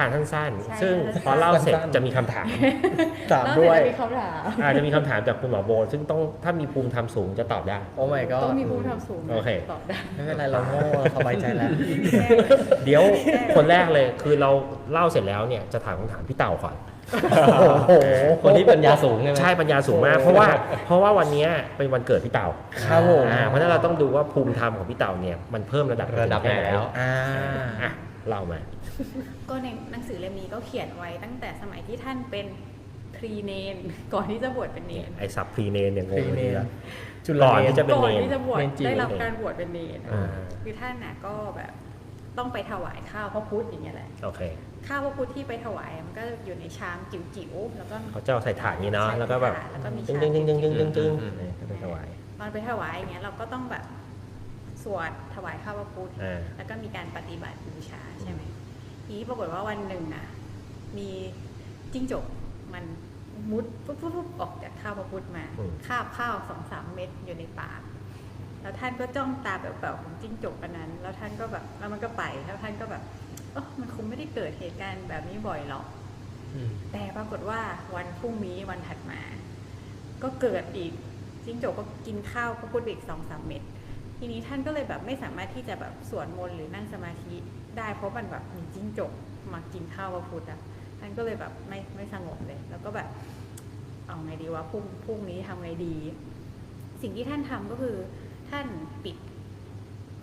ทานสั้นใช่ๆ ซึ่งสั้นๆพอเล่าเสร็จสั้นๆ จะมีคำถาม ถามด้วย แล้วเดี๋จะมีคำถามอาจจะมีคำถามจากคุณหมอโบซึ่งต้องถ้ามีภูมิธรรมสูงจะตอบได้ โอ้ my ต้อง god มีภูมิธรรมสูงโอเค ตอบได้ ไม่เป็นไรเราโง่เราสบายใจแล้ว เดี๋ยวคนแรกเลยคือเราเล่าเสร็จแล้วเนี่ยจะถามคำถามพี่เต่าก่อน โอ้โห คนที่ปัญญาสูงใช่ไหม ใช่ปัญญาสูงมาก เพราะว่าเพราะว่าวันเนี้ยเป็นวันเกิดพี่เต่าครับผม อ่าเพราะฉะนั้นเราต้องดูว่าภูมิธรรมของพี่เต่าเนี่ยมันเพิ่มระดับระดับไหนแล้ว อ่า อะ เล่ามา ก็ในหนังสือเล่มนี้ก็เขียนไว้ตั้งแต่สมัยที่ท่านเป็นพรีเนน ก่อนที่จะบวชเป็นเนนไอสับพรีเนนเนี่ยงงพรีเนนเลยจุก่ลอนเนที่นจะเป็นก่อนเนนที่จะบวชเนนจีนได้รับการบวชเป็นเนนอ่าคือท่านน่ะก็แบบต้องไปถวายข้าวพระพุทธอย่างเงี้ยแหละโอเคข้าวพระพุทธที่ไปถวายมันก็อยู่ในชามจิ๋วๆแล้วก็เขาจะเอาใส่ถาดนี้เนาะใช่แล้วก็แบบแล้วก็มีตึ้งชาตึ้งตึ้งตึ้งตึ้งตึ้งอืมเนี่ยก็ไปถวายตอนไปถวายอย่างเงี้ยเราก็ต้องแบบ สวดถวายข้าวพระพุทธอ่า แล้วก็มีการปฏิบัติบูชาใช่ไหมทีนี้ปรากฏว่าวันหนึ่งน่ะ มีจิ้งจกมันมุดปุ๊บปุ๊บปุ๊บออกจากข้าวพระพุทธมาอืม คาบข้าวสองสามเม็ดอยู่ในปากแล้วท่านก็จ้องตาแบบแบบของจิ้งจกอันนั้น แล้วท่านก็แบบแล้วมันก็ไปแล้วท่านก็แบบเออมันคงไม่ได้เกิดเหตุการณ์แบบนี้บ่อยหรอก อืมแต่ปรากฏว่าวันพรุ่งนี้วันถัดมา ก็เกิดอีกจิ้งจกก็กินข้าวพระพุทธอีกสองสามเม็ด ทีนี้ท่านก็เลยแบบไม่สามารถที่จะแบบสวดมนต์หรือนั่งสมาธิได้เพราะมันแบบมีจิ้งจกมากินข้าวพระพุทธอะท่านก็เลยแบบไม่ไม่สงบเลย แล้วก็แบบเอาไงดีว่าพรุ่งพรุ่งนี้ทำไงดี สิ่งที่ท่านทำก็คือท่านปิด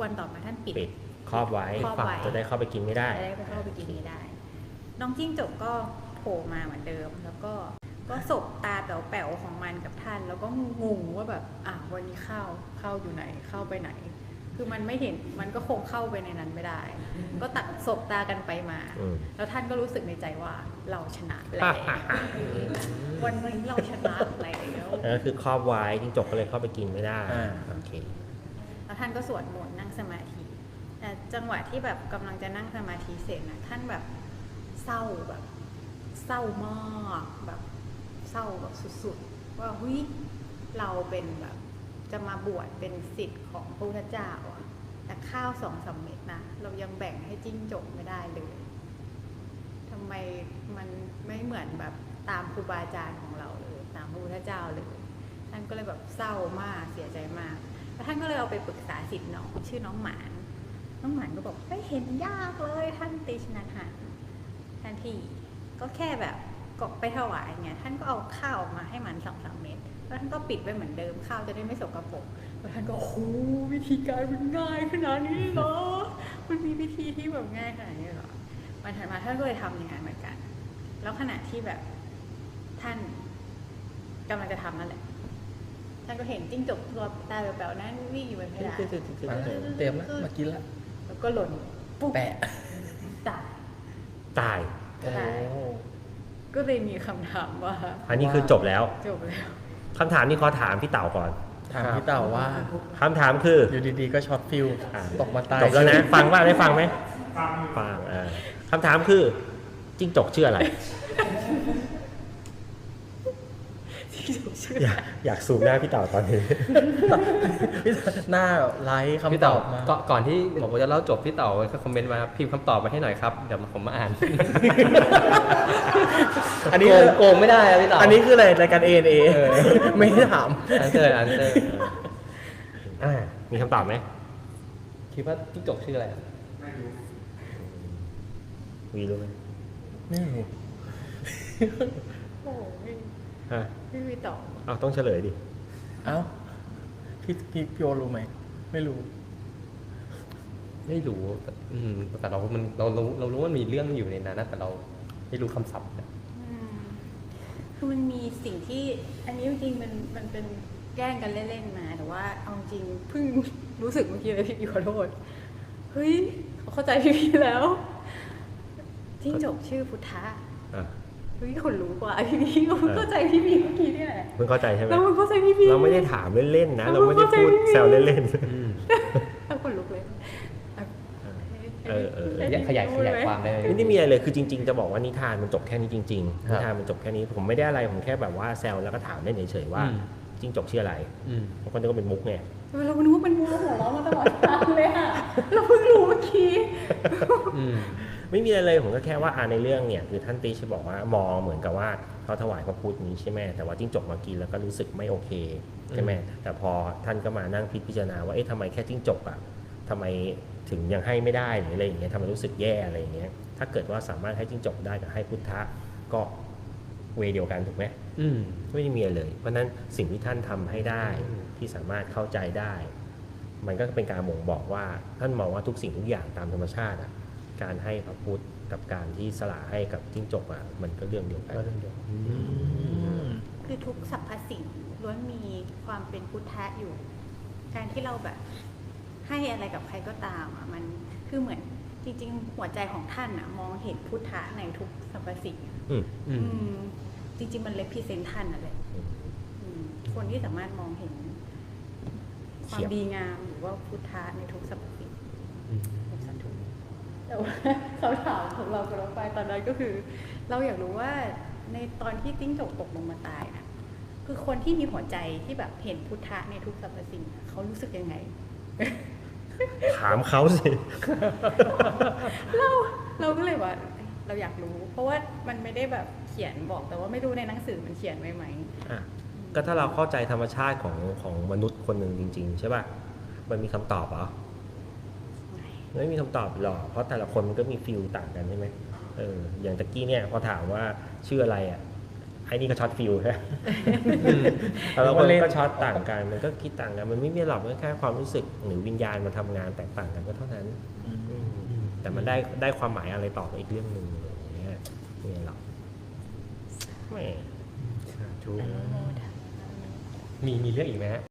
วันต่อมาท่านปิดปิดครอบไว้ครอบไว้จะได้เข้าไปกินไม่ได้จะได้ไปเข้าไปกินนี้ได้ น้องจิ้งจกก็โผล่มาเหมือนเดิม แล้วก็ ก็สบตาแป๋วๆของมันกับท่าน แล้วก็งงว่าแบบอะวันนี้เข้าเข้าอยู่ไหนเข้าไปไหน คือมันไม่เห็นมันก็คงเข้าไปในนั้นไม่ได้ ก็ตัดสบตากันไปมา อืม แล้วท่านก็รู้สึกในใจว่าเราชนะแล้ววันนี้เราชนะแล้วเออคือครอบไว้จิ้งจกก็เลยเข้าไปกินไม่ได้อ่า โอเค แล้วท่านก็สวดมนต์นั่งสมาธิแต่จังหวะที่แบบกำลังจะนั่งสมาธิเสร็จนะท่านแบบเศร้าแบบ เศร้ามากแบบ เศร้าแบบสุดๆ ว่าเฮ้ยเราเป็นแบบจะมาบวชเป็นสิทธิ์ของพระพุทธเจ้าอะแต่ข้าวสองสามเม็ดนะเรายังแบ่งให้จิ้งจกไม่ได้เลยทำไมมันไม่เหมือนแบบตามครูบาอาจารย์ของเราเลยตามพระพุทธเจ้าเลย ท่านก็เลยแบบเศร้ามากเสียใจมากแล้วท่านก็เลยเอาไปปรึกษาสิทธิ์น้องชื่อน้องหมานน้องหมานก็บอกไม่เห็นยากเลยท่านติชนันหันทันที่ก็แค่แบบ ก็ไปถวายไงท่านก็เอาข้าวออกมาให้มันสองสามเม็ดแล้วท่านก็ปิดไว้เหมือนเดิมข้าวจะได้ไม่สกปรกแล้วท่านก็โอ้โหวิธีการมันง่ายขนาดนี้เหรอมันมีวิธีที่แบบง่ายขนาดนี้เหรอวันถัดมาท่านก็เลยทำอย่างนั้นเหมือนกัน แล้วขณะที่แบบท่านกำลังจะทำนั่นแหละท่านก็เห็นจิ้งจกตัวตาแป๋วๆนั้นวิ่งอยู่บนเพดานเตรียมแล้วมากินแล้วแล้วก็หล่นปุ๊บแปะตายตายโอ้ ก็เลยมีคำถามว่าอันนี้คือจบแล้วจบแล้วคำถามนี้ขอถามพี่เต่าก่อน ถามพี่เต่าว่า คำถามคือ อยู่ดีๆก็ช็อตฟิลอ่า ตกมาตายจบแล้วนะ ฟังว่าได้ฟังไหมฟังฟังอ่าคำถามคือจิ้งจกชื่ออะไร ที่จกชื่ ออยากอยากซูมหน้าพี่เต่าตอนนี้ หน้าไลค์พี่คำตเต่าอบมาก่อนก่อนที่หมอโบจะเล่าจบพี่เต่าก็คอมเมนต์มาพิมพ์คำตอบมาให้หน่อยครับเดี๋ยวผมมาอ่านอันนี้โกงโกงไม่ได้อะพี่เต่า อันนี้คืออะไรรายการ ANA เออ ไม่ได้ถาม อันเซอร์อันเซอร์อ่ามีคำตอบไหมคิดว่าจิ้งจกชื่ออะไรอะวีรู้ไหมไม่รู้ โอ้ยฮะ ไม่มีตอบเอาต้องเฉลยดิ เอ้าพี่พี่พี่โอรู้ไหม ไม่รู้ ไม่รู้แต่อืมแต่เรามันเรารู้เรารู้ว่ามีเรื่องอยู่ในนั้นนะแต่เราไม่รู้คำศัพท์อะอืมคือมันมีสิ่งที่ อันนี้จริงๆมันมันเป็นแกล้งกันเล่นๆมา แต่ว่าเอาจริงเพิ่งรู้สึกเมื่อกี้เลยพี่ขอโทษ เฮ้ยเขาเข้าใจพี่พี่แล้วจิ้งจกชื่อพุทธะ อะ เฮ้ยคนรู้กว่าพี่พี่ก็เพิ่งเข้าใจพี่พี่เมื่อกี้นี่แหละเพิ่งเข้าใจใช่ไหมแล้วมันเข้าใจพี่พี่เราไม่ได้ถามเล่นๆนะ เราไม่ได้พูดแซวเล่นอืมถ้าคนลุกเลยอะเออเออขยายขยายขยายความได้ไหมๆไม่ได้มีอะไรเลยคือจริง ๆ จะบอกว่านิทานมันจบแค่นี้จริงๆครันิบทานมันจบแค่นี้ผมไม่ได้อะไรผมแค่แบบว่าแซวแล้วก็ถามเล่นเฉยๆว่าอืมจิ้งจกชื่ออะไรอืมบางคนนึกว่าเป็นมุกไงเออเราก็นึกว่าเป็นมูแล้วหัวเราะมาตลอดทางเลยอะเราเพิ่งรู้เมื่อกี้อืม ไม่มีอะไรเลยผมก็แค่ว่าอ่าในเรื่องเนี่ยคือท่านตีชบอกว่ามองเหมือนกับว่าเขาถวายพระพุทธนี้ใช่ไหมแต่ว่าจิ้งจกมากินแล้วก็รู้สึกไม่โอเคใช่ไหมแต่พอท่านก็มานั่งพิจารณาว่าเอ๊ะทำไมแค่จิ้งจกอะทำไมถึงยังให้ไม่ได้หรืออะไรอย่างเงี้ยทำไมรู้สึกแย่อะไรอย่างเงี้ยถ้าเกิดว่าสามารถให้จิ้งจกได้กับให้พุทธะก็เวย์เดียวกันถูกไหมอืมไม่ได้มีอะไรเลย เพราะฉะนั้นสิ่งที่ท่านทำให้ได้อืมที่สามารถเข้าใจได้ มันก็เป็นการบ่งบอกว่าท่านมองว่าทุกสิ่งทุกอย่างตามธรรมชาติอะ การให้พระพุทธกับการที่สละให้กับจิ้งจกอะมันก็เรื่องเดียวกัน ก็เรื่องเดียวอืมคือทุกสรรพสิ่งล้วนมีความเป็นพุทธะอยู่ การที่เราแบบให้อะไรกับใครก็ตามอะมันคือเหมือนจริง ๆ หัวใจของท่านอะ มองเห็นพุทธะในทุกสรรพสิ่งอืมอืม อืมจริง ๆ มันเลพิเซนท่านนั่นแหละอืมคนที่สามารถมองเห็น ควาเฉีมยบ ดีงามหรือว่าพุทธะในทุกสรรพสิ่ง อืมเป็นสัตว์ทุก แต่ว่าคำถามของเรากับน้องปายตอนนั้นก็คือ เราอยากรู้ว่าในตอนที่จิ้งจกตกลงมาตายนะคือคนที่มีหัวใจที่แบบเห็นพุทธะในทุกสรรพสิ่งอะเขารู้สึกยังไง ถามเขาสิ เราเราก็เลยว่าเอ้ยเราอยากรู้ เพราะว่ามันไม่ได้แบบเขียนบอกแต่ว่าไม่รู้ในหนังสือมันเขียนไว้ไหมอะก็ถ้าเราเข้าใจธรรมชาติของของมนุษย์คนหนึ่งจริง ๆ ใช่ป่ะ มันมีคำตอบเหรอ ไม่มีคำตอบหรอกเพราะแต่ละคนมันก็มีฟิลต่างกันใช่ไหมเอออย่างตะกี้เนี่ยพอถามว่าชื่ออะไรอะไอ้นี่ก็ช็อตฟิลใช่ไหมแต่ละคนก็ช็อตต่างกันมันก็คิดต่างกัน มันไม่มีหรอกมันก็แค่ความรู้สึกหรือวิญญาณมาทำงานแตกต่างกันก็เท่านั้นอืมอืมแต่มันได้ได้ความหมายอะไรต่อไปอีกเรื่องหนึ่งอย่างเงี้ยนี่หรอกแหม่สาธุอนุโมทนามีมีเรื่องอีกไหมฮะ